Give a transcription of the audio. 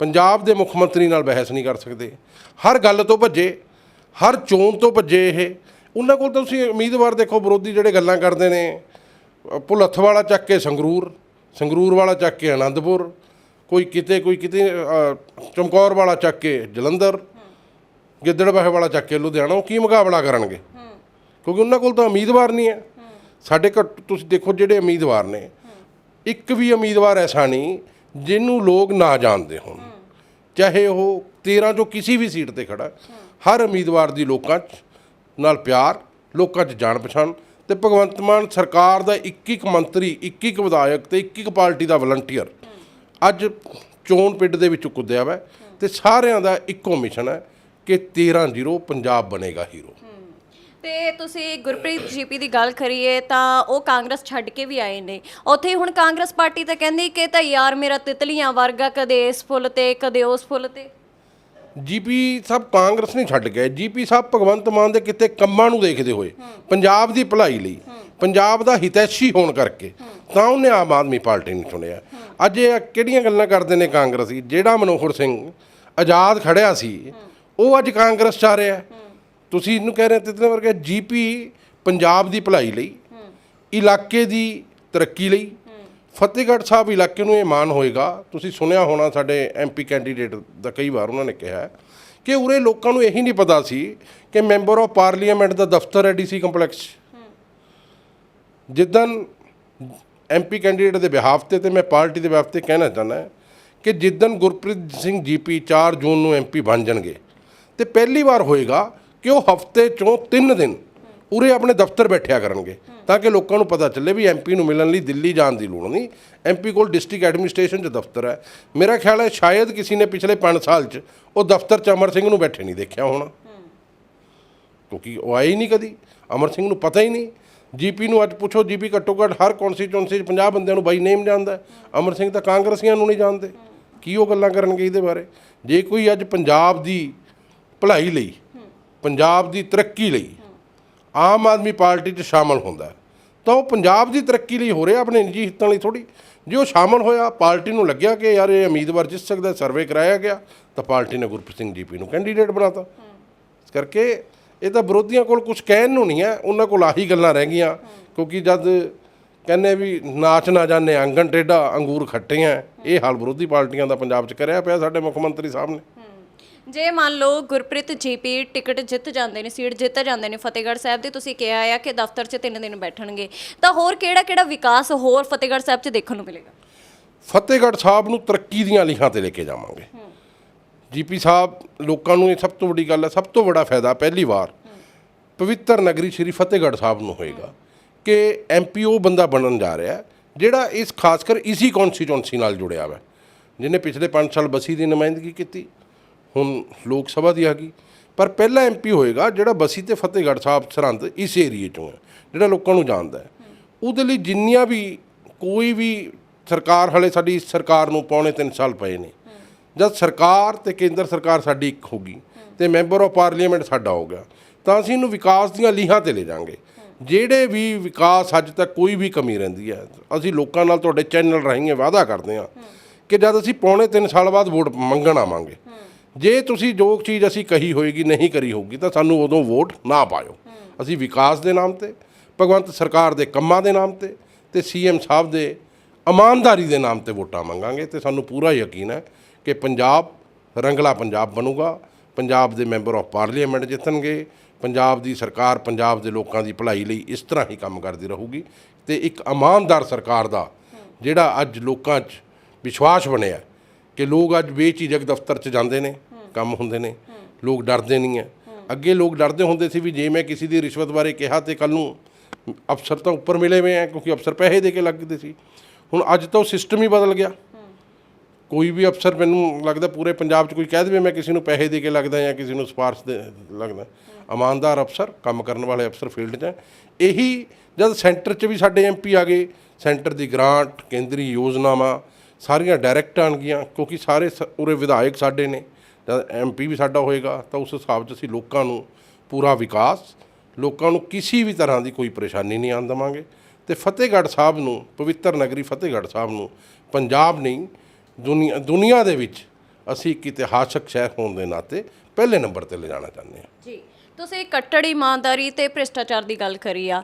ਪੰਜਾਬ ਦੇ ਮੁੱਖ ਮੰਤਰੀ ਨਾਲ ਬਹਿਸ ਨਹੀਂ ਕਰ ਸਕਦੇ। ਹਰ ਗੱਲ ਤੋਂ ਭੱਜੇ ਹਰ ਚੋਣ ਤੋਂ ਭੱਜੇ ਇਹ। ਉਹਨਾਂ ਕੋਲ ਤਾਂ ਤੁਸੀਂ ਉਮੀਦਵਾਰ ਦੇਖੋ ਵਿਰੋਧੀ ਜਿਹੜੇ ਗੱਲਾਂ ਕਰਦੇ ਨੇ ਅ, ਭੁਲੱਥ ਵਾਲਾ ਚੱਕ ਕੇ ਸੰਗਰੂਰ ਸੰਗਰੂਰ ਵਾਲਾ ਚੱਕ ਕੇ ਆਨੰਦਪੁਰ ਕੋਈ ਕਿਤੇ ਕੋਈ ਕਿਤੇ ਚਮਕੌਰ ਵਾਲਾ ਚੱਕ ਕੇ ਜਲੰਧਰ ਗਿੱਦੜਬਾਹੇ ਵਾਲਾ ਚੱਕ ਕੇ ਲੁਧਿਆਣਾ ਉਹ ਕੀ ਮੁਕਾਬਲਾ ਕਰਨਗੇ? ਕਿਉਂਕਿ ਉਹਨਾਂ ਕੋਲ ਤਾਂ ਉਮੀਦਵਾਰ ਨਹੀਂ ਹੈ। ਸਾਡੇ ਘੱਟ ਤੁਸੀਂ ਦੇਖੋ ਜਿਹੜੇ ਉਮੀਦਵਾਰ ਨੇ ਇੱਕ ਵੀ ਉਮੀਦਵਾਰ ਐਸਾ ਨਹੀਂ ਜਿਹਨੂੰ ਲੋਕ ਨਾ ਜਾਣਦੇ ਹੋਣ। ਚਾਹੇ ਉਹ 13 ਚੋਂ ਕਿਸੇ ਵੀ ਸੀਟ ਤੇ ਖੜਾ ਹਰ ਉਮੀਦਵਾਰ ਦੀ ਲੋਕਾਂ 'ਚ ਨਾਲ ਪਿਆਰ, ਲੋਕਾਂ 'ਚ ਜਾਣ ਪਛਾਣ ਤੇ ਭਗਵੰਤ ਮਾਨ ਸਰਕਾਰ ਦਾ ਇੱਕ ਇੱਕ ਮੰਤਰੀ, ਇੱਕ ਇੱਕ ਵਿਧਾਇਕ ਤੇ ਇੱਕ ਇੱਕ ਪਾਰਟੀ ਦਾ ਵਲੰਟੀਅਰ। ਅੱਜ ਚੋਣ ਪਿੰਡ ਦੇ ਵਿੱਚ ਕੁੱਦਿਆ ਵਾ ਤੇ ਸਾਰਿਆਂ ਦਾ ਇੱਕੋ ਮਿਸ਼ਨ ਹੈ ਕਿ 13 ਜ਼ੀਰੋ ਪੰਜਾਬ ਬਣੇਗਾ ਹੀਰੋ। ਤੇ ਤੁਸੀਂ ਗੁਰਪ੍ਰੀਤ ਜੀਪੀ ਦੀ ਗੱਲ ਕਰੀਏ ਤਾਂ ਉਹ ਕਾਂਗਰਸ ਛੱਡ ਕੇ ਵੀ ਆਏ ਨੇ। ਉੱਥੇ ਹੁਣ ਕਾਂਗਰਸ ਪਾਰਟੀ ਤਾਂ ਕਹਿੰਦੀ ਕਿ ਤਾਂ ਯਾਰ ਮੇਰਾ ਤਿਤਲੀਆਂ ਵਰਗਾ ਕਦੇ ਇਸ ਫੁੱਲ ਤੇ ਕਦੇ ਉਸ ਫੁੱਲ ਤੇ। ਜੀਪੀ ਸਾਹਿਬ ਕਾਂਗਰਸ ਨਹੀਂ ਛੱਡ ਗਏ ਜੀਪੀ ਸਾਹਿਬ ਭਗਵੰਤ ਮਾਨ ਦੇ ਕਿਤੇ ਕੰਮਾਂ ਨੂੰ ਦੇਖਦੇ ਹੋਏ ਪੰਜਾਬ ਦੀ ਭਲਾਈ ਲਈ ਪੰਜਾਬ ਦਾ ਹਿਤੈਸ਼ੀ ਹੋਣ ਕਰਕੇ ਤਾਂ ਉਹਨੇ ਆਮ ਆਦਮੀ ਪਾਰਟੀ ਨੂੰ ਚੁਣਿਆ। ਅੱਜ ਇਹ ਕਿਹੜੀਆਂ ਗੱਲਾਂ ਕਰਦੇ ਨੇ ਕਾਂਗਰਸੀ? ਜਿਹੜਾ ਮਨੋਹਰ ਸਿੰਘ ਆਜ਼ਾਦ ਖੜਿਆ ਸੀ ਉਹ ਅੱਜ ਕਾਂਗਰਸ ਚ ਆ ਰਿਹਾ। ਤੁਸੀਂ ਇਹਨੂੰ ਕਹਿ ਰਹੇ ਤਿਤਲੇ ਵਰਗੇ ਜੀਪੀ ਪੰਜਾਬ ਦੀ ਭਲਾਈ ਲਈ ਇਲਾਕੇ ਦੀ ਤਰੱਕੀ ਲਈ ਫਤਿਹਗੜ੍ਹ ਸਾਹਿਬ ਇਲਾਕੇ ਨੂੰ ਇਹ ਮਾਣ ਹੋਏਗਾ। ਤੁਸੀਂ ਸੁਣਿਆ ਹੋਣਾ ਸਾਡੇ ਐਮਪੀ ਕੈਂਡੀਡੇਟ ਦਾ ਕਈ ਵਾਰ ਉਹਨਾਂ ਨੇ ਕਿਹਾ ਕਿ ਉਰੇ ਲੋਕਾਂ ਨੂੰ ਇਹੀ ਨਹੀਂ ਪਤਾ ਸੀ ਕਿ ਮੈਂਬਰ ਆਫ ਪਾਰਲੀਮੈਂਟ ਦਾ ਦਫ਼ਤਰ ਹੈ ਡੀਸੀ ਕੰਪਲੈਕਸ। 'ਚ। ਜਿੱਦਨ ਐਮਪੀ ਕੈਂਡੀਡੇਟ ਦੇ ਬਿਹਾਫ ਤੇ ਤੇ ਮੈਂ ਪਾਰਟੀ ਦੇ ਬਿਹਾਫ ਤੇ ਕਹਿਣਾ ਚਾਹੁੰਦਾ ਕਿ ਜਿੱਦਨ ਗੁਰਪ੍ਰੀਤ ਸਿੰਘ ਜੀਪੀ 4 ਜੂਨ ਨੂੰ ਐਮਪੀ ਬਣ ਜਾਣਗੇ ਤੇ ਪਹਿਲੀ ਵਾਰ ਹੋਏਗਾ ਕਿ ਉਹ ਹਫ਼ਤੇ ਚੋਂ 3 ਦਿਨ ਉਰੇ ਆਪਣੇ ਦਫ਼ਤਰ ਬੈਠਿਆ ਕਰਨਗੇ? ਤਾਂ ਕਿ ਲੋਕਾਂ ਨੂੰ ਪਤਾ ਚੱਲੇ ਵੀ ਐਮਪੀ ਨੂੰ ਮਿਲਣ ਲਈ ਦਿੱਲੀ ਜਾਣ ਦੀ ਲੋੜ ਨਹੀਂ। ਐਮਪੀ ਕੋਲ ਡਿਸਟ੍ਰਿਕਟ ਐਡਮਿਨਿਸਟ੍ਰੇਸ਼ਨ 'ਚ ਦਫ਼ਤਰ ਹੈ। ਮੇਰਾ ਖਿਆਲ ਹੈ ਸ਼ਾਇਦ ਕਿਸੇ ਨੇ ਪਿਛਲੇ 5 ਸਾਲ 'ਚ ਉਹ ਦਫ਼ਤਰ 'ਚ ਅਮਰ ਸਿੰਘ ਨੂੰ ਬੈਠੇ ਨਹੀਂ ਦੇਖਿਆ ਹੋਣਾ। ਕਿਉਂਕਿ ਉਹ ਆਏ ਹੀ ਨਹੀਂ ਕਦੀ। ਅਮਰ ਸਿੰਘ ਨੂੰ ਪਤਾ ਹੀ ਨਹੀਂ। ਜੀਪੀ ਨੂੰ ਅੱਜ ਪੁੱਛੋ, ਜੀਪੀ ਘੱਟੋ ਘੱਟ ਹਰ ਕਨਸਟੀਚੁਐਂਸੀ 'ਚ 50 ਬੰਦਿਆਂ ਨੂੰ ਬਾਈ ਨੇਮ ਜਾਣਦਾ ਅਮਰ ਸਿੰਘ ਤਾਂ ਕਾਂਗਰਸੀਆਂ ਨੂੰ ਨਹੀਂ ਜਾਣਦੇ। ਕੀ ਉਹ ਗੱਲਾਂ ਕਰਨਗੇ ਇਹਦੇ ਬਾਰੇ? ਜੇ ਕੋਈ ਅੱਜ ਪੰਜਾਬ ਦੀ ਭਲਾਈ ਲਈ ਪੰਜਾਬ ਦੀ ਤਰੱਕੀ ਲਈ ਆਮ ਆਦਮੀ ਪਾਰਟੀ 'ਚ ਸ਼ਾਮਲ ਹੁੰਦਾ ਤਾਂ ਉਹ ਪੰਜਾਬ ਦੀ ਤਰੱਕੀ ਲਈ ਹੋ ਰਿਹਾ ਆਪਣੇ ਨਿੱਜੀ ਹਿੱਤਾਂ ਲਈ ਥੋੜੀ ਜੇ ਉਹ ਸ਼ਾਮਲ ਹੋਇਆ, ਪਾਰਟੀ ਨੂੰ ਲੱਗਿਆ ਕਿ ਯਾਰ ਇਹ ਉਮੀਦਵਾਰ ਜਿੱਤ ਸਕਦਾ, ਸਰਵੇ ਕਰਾਇਆ ਗਿਆ, ਤਾਂ ਪਾਰਟੀ ਨੇ ਗੁਰਪ੍ਰੀਤ ਸਿੰਘ ਜੀਪੀ ਨੂੰ ਕੈਂਡੀਡੇਟ ਬਣਾਤਾ। ਇਸ ਕਰਕੇ ਇਹ ਤਾਂ ਵਿਰੋਧੀਆਂ ਕੋਲ ਕੁਝ ਕਹਿਣ ਨੂੰ ਨਹੀਂ ਹੈ, ਉਹਨਾਂ ਕੋਲ ਆਹੀ ਗੱਲਾਂ ਰਹਿ ਗਈਆਂ, ਕਿਉਂਕਿ ਜਦ ਕਹਿੰਦੇ ਵੀ ਨਾਚ ਨਾ ਜਾਣੇ, ਆਂਗਣ ਟੇਢਾ, ਅੰਗੂਰ ਖੱਟੇ ਆ ਇਹ ਹਾਲ ਵਿਰੋਧੀ ਪਾਰਟੀਆਂ ਦਾ ਪੰਜਾਬ 'ਚ ਕਰਿਆ ਪਿਆ ਸਾਡੇ ਮੁੱਖ ਮੰਤਰੀ ਸਾਹਿਬ ਨੇ। ਜੇ ਮੰਨ ਲਓ ਗੁਰਪ੍ਰੀਤ ਜੀਪੀ ਟਿਕਟ ਜਿੱਤ ਜਾਂਦੇ ਨੇ ਸੀਟ ਜਿੱਤ ਜਾਂਦੇ ਨੇ ਫਤਿਹਗੜ੍ਹ ਸਾਹਿਬ ਦੀ ਤੁਸੀਂ ਕਿਹਾ ਆ ਕਿ ਦਫ਼ਤਰ 'ਚ ਤਿੰਨ ਦਿਨ ਬੈਠਣਗੇ। ਤਾਂ ਹੋਰ ਕਿਹੜਾ ਕਿਹੜਾ ਵਿਕਾਸ ਹੋਰ ਫਤਿਹਗੜ੍ਹ ਸਾਹਿਬ 'ਚ ਦੇਖਣ ਨੂੰ ਮਿਲੇਗਾ? ਫਤਿਹਗੜ੍ਹ ਸਾਹਿਬ ਨੂੰ ਤਰੱਕੀ ਦੀਆਂ ਲਿਖਾਂ ਤੇ ਲੈ ਕੇ ਜਾਵਾਂਗੇ। ਜੀਪੀ ਸਾਹਿਬ ਲੋਕਾਂ ਨੂੰ ਇਹ ਸਭ ਤੋਂ ਵੱਡੀ ਗੱਲ ਹੈ ਸਭ ਤੋਂ ਵੱਡਾ ਫਾਇਦਾ ਪਹਿਲੀ ਵਾਰ ਪਵਿੱਤਰ ਨਗਰੀ ਸ੍ਰੀ ਫਤਿਹਗੜ੍ਹ ਸਾਹਿਬ ਨੂੰ ਹੋਏਗਾ ਕਿ ਐਮਪੀ ਉਹ ਬੰਦਾ ਬਣਨ ਜਾ ਰਿਹਾ ਜਿਹੜਾ ਇਸ ਖਾਸ ਕਰ ਇਸੀ ਕਨਸਟੀਚੁਐਂਸੀ ਨਾਲ ਜੁੜਿਆ ਹੋਇਆ। ਜਿਹਨੇ ਪਿਛਲੇ 5 ਸਾਲ ਬਸੀ ਦੀ ਨੁਮਾਇੰਦਗੀ ਕੀਤੀ ਹੁਣ ਲੋਕ ਸਭਾ ਦੀ ਆ ਗਈ। ਪਰ ਪਹਿਲਾ ਐਮਪੀ ਹੋਏਗਾ, ਜਿਹੜਾ ਬਸੀ ਤੇ ਫਤਿਹਗੜ੍ਹ ਸਾਹਿਬ ਸਰਹੰਦ ਇਸ ਏਰੀਏ ਚੋਂ ਹੈ, ਜਿਹੜਾ ਲੋਕਾਂ ਨੂੰ ਜਾਣਦਾ ਹੈ। ਉਹਦੇ ਲਈ ਜਿੰਨੀਆਂ ਵੀ ਕੋਈ ਵੀ ਸਰਕਾਰ, ਹਲੇ ਸਾਡੀ ਸਰਕਾਰ ਨੂੰ ਪੌਣੇ 3 ਸਾਲ ਪਏ ਨੇ। ਜਦ ਸਰਕਾਰ ਤੇ ਕੇਂਦਰ ਸਰਕਾਰ ਸਾਡੀ ਇੱਕ ਹੋ ਗਈ ਤੇ ਮੈਂਬਰ ਆਫ ਪਾਰਲੀਮੈਂਟ ਸਾਡਾ ਹੋ ਗਿਆ, ਤਾਂ ਅਸੀਂ ਇਹਨੂੰ ਵਿਕਾਸ ਦੀਆਂ ਲੀਹਾਂ ਤੇ ਲੈ ਜਾਾਂਗੇ। ਜਿਹੜੇ ਵੀ ਵਿਕਾਸ ਅੱਜ ਤੱਕ ਕੋਈ ਵੀ ਕਮੀ ਰਹਿੰਦੀ ਹੈ, ਅਸੀਂ ਲੋਕਾਂ ਨਾਲ ਤੁਹਾਡੇ ਚੈਨਲ ਰਾਹੀਂ ਵਾਅਦਾ ਕਰਦੇ ਹਾਂ ਕਿ ਜਦ ਅਸੀਂ ਪੌਣੇ 3 ਸਾਲ ਬਾਅਦ ਵੋਟ ਮੰਗਣ ਆਵਾਂਗੇ ਜੇ ਤੁਸੀਂ ਜੋ ਚੀਜ਼ ਅਸੀਂ ਕਹੀ ਹੋਏਗੀ ਨਹੀਂ ਕਰੀ ਹੋਊਗੀ ਤਾਂ ਸਾਨੂੰ ਉਦੋਂ ਵੋਟ ਨਾ ਪਾਇਓ। ਅਸੀਂ ਵਿਕਾਸ ਦੇ ਨਾਮ ਤੇ ਭਗਵੰਤ ਸਰਕਾਰ ਦੇ ਕੰਮਾਂ ਦੇ ਨਾਮ ਤੇ ਤੇ ਸੀਐਮ ਸਾਹਿਬ ਦੇ ਇਮਾਨਦਾਰੀ ਦੇ ਨਾਮ ਤੇ ਵੋਟਾਂ ਮੰਗਾਂਗੇ ਤੇ ਸਾਨੂੰ ਪੂਰਾ ਯਕੀਨ ਹੈ ਕਿ ਪੰਜਾਬ ਰੰਗਲਾ ਪੰਜਾਬ ਬਣੂਗਾ। ਪੰਜਾਬ ਦੇ ਮੈਂਬਰ ਆਫ ਪਾਰਲੀਮੈਂਟ ਜਿੱਤਣਗੇ। ਪੰਜਾਬ ਦੀ ਸਰਕਾਰ ਪੰਜਾਬ ਦੇ ਲੋਕਾਂ ਦੀ ਭਲਾਈ ਲਈ ਇਸ ਤਰ੍ਹਾਂ ਹੀ ਕੰਮ ਕਰਦੀ ਰਹੂਗੀ ਤੇ ਇੱਕ ਇਮਾਨਦਾਰ ਸਰਕਾਰ ਦਾ ਜਿਹੜਾ ਅੱਜ ਲੋਕਾਂ 'ਚ ਵਿਸ਼ਵਾਸ ਬਣਿਆ ਕਿ ਲੋਕ ਅੱਜ ਬੇਚੀਜਕ ਦਫ਼ਤਰ 'ਚ ਜਾਂਦੇ ਨੇ, ਕੰਮ ਹੁੰਦੇ ਨੇ, ਲੋਕ ਡਰਦੇ ਨਹੀਂ ਹੈ। ਅੱਗੇ ਲੋਕ ਡਰਦੇ ਹੁੰਦੇ ਸੀ ਵੀ ਜੇ ਮੈਂ ਕਿਸੇ ਦੀ ਰਿਸ਼ਵਤ ਬਾਰੇ ਕਿਹਾ ਤੇ ਕੱਲ ਨੂੰ ਅਫਸਰ ਤਾਂ ਉੱਪਰ ਮਿਲੇ ਹੋਏ ਆ ਕਿਉਂਕਿ ਅਫਸਰ ਪੈਸੇ ਦੇ ਕੇ ਲੱਗਦੇ ਸੀ। ਹੁਣ ਅੱਜ ਤਾਂ ਉਹ ਸਿਸਟਮ ਹੀ ਬਦਲ ਗਿਆ। ਕੋਈ ਵੀ ਅਫਸਰ ਮੈਨੂੰ ਲੱਗਦਾ ਪੂਰੇ ਪੰਜਾਬ 'ਚ ਕੋਈ ਕਹਿ ਦੇਵੇ ਮੈਂ ਕਿਸੇ ਨੂੰ ਪੈਸੇ ਦੇ ਕੇ ਲੱਗਦਾ ਜਾਂ ਕਿਸੇ ਨੂੰ ਸਿਫਾਰਿਸ਼ ਦੇ ਲੱਗਦਾ। ਇਮਾਨਦਾਰ ਅਫਸਰ, ਕੰਮ ਕਰਨ ਵਾਲੇ ਅਫਸਰ ਫੀਲਡ 'ਚ ਹੈ। ਇਹੀ ਜਦ ਸੈਂਟਰ 'ਚ ਵੀ ਸਾਡੇ ਐਮਪੀ ਆ ਗਏ, ਸੈਂਟਰ ਦੀ ਗ੍ਰਾਂਟ, ਕੇਂਦਰੀ ਯੋਜਨਾਵਾਂ ਸਾਰੀਆਂ ਡਾਇਰੈਕਟ ਆਣਗੀਆਂ ਕਿਉਂਕਿ ਸਾਰੇ ਸ- ਉਰੇ ਵਿਧਾਇਕ ਸਾਡੇ ਨੇ ਜਦ ਐਮਪੀ ਵੀ ਸਾਡਾ ਹੋਏਗਾ, ਤਾਂ ਉਸ ਹਿਸਾਬ 'ਚ ਅਸੀਂ ਲੋਕਾਂ ਨੂੰ ਪੂਰਾ ਵਿਕਾਸ, ਲੋਕਾਂ ਨੂੰ ਕਿਸੇ ਵੀ ਤਰ੍ਹਾਂ ਦੀ ਕੋਈ ਪਰੇਸ਼ਾਨੀ ਨਹੀਂ ਆਉਣ ਦੇਵਾਂਗੇ। ਤੇ ਫਤਿਹਗੜ੍ਹ ਸਾਹਿਬ ਨੂੰ, ਪਵਿੱਤਰ ਨਗਰੀ ਫਤਿਹਗੜ੍ਹ ਸਾਹਿਬ ਨੂੰ, ਪੰਜਾਬ ਨਹੀਂ, ਦੁਨੀਆ ਦੁਨੀਆ ਦੇ ਵਿੱਚ ਅਸੀਂ ਇੱਕ ਇਤਿਹਾਸਕ ਸ਼ਹਿਰ ਹੋਣ ਦੇ ਨਾਤੇ ਪਹਿਲੇ ਨੰਬਰ ਤੇ ਲਿਜਾਣਾ ਚਾਹੁੰਦੇ ਹਾਂ। ਜੀ, ਤੁਸੀਂ ਕੱਟੜ ਇਮਾਨਦਾਰੀ ਤੇ ਭ੍ਰਿਸ਼ਟਾਚਾਰ ਦੀ ਗੱਲ ਕਰੀ ਆ।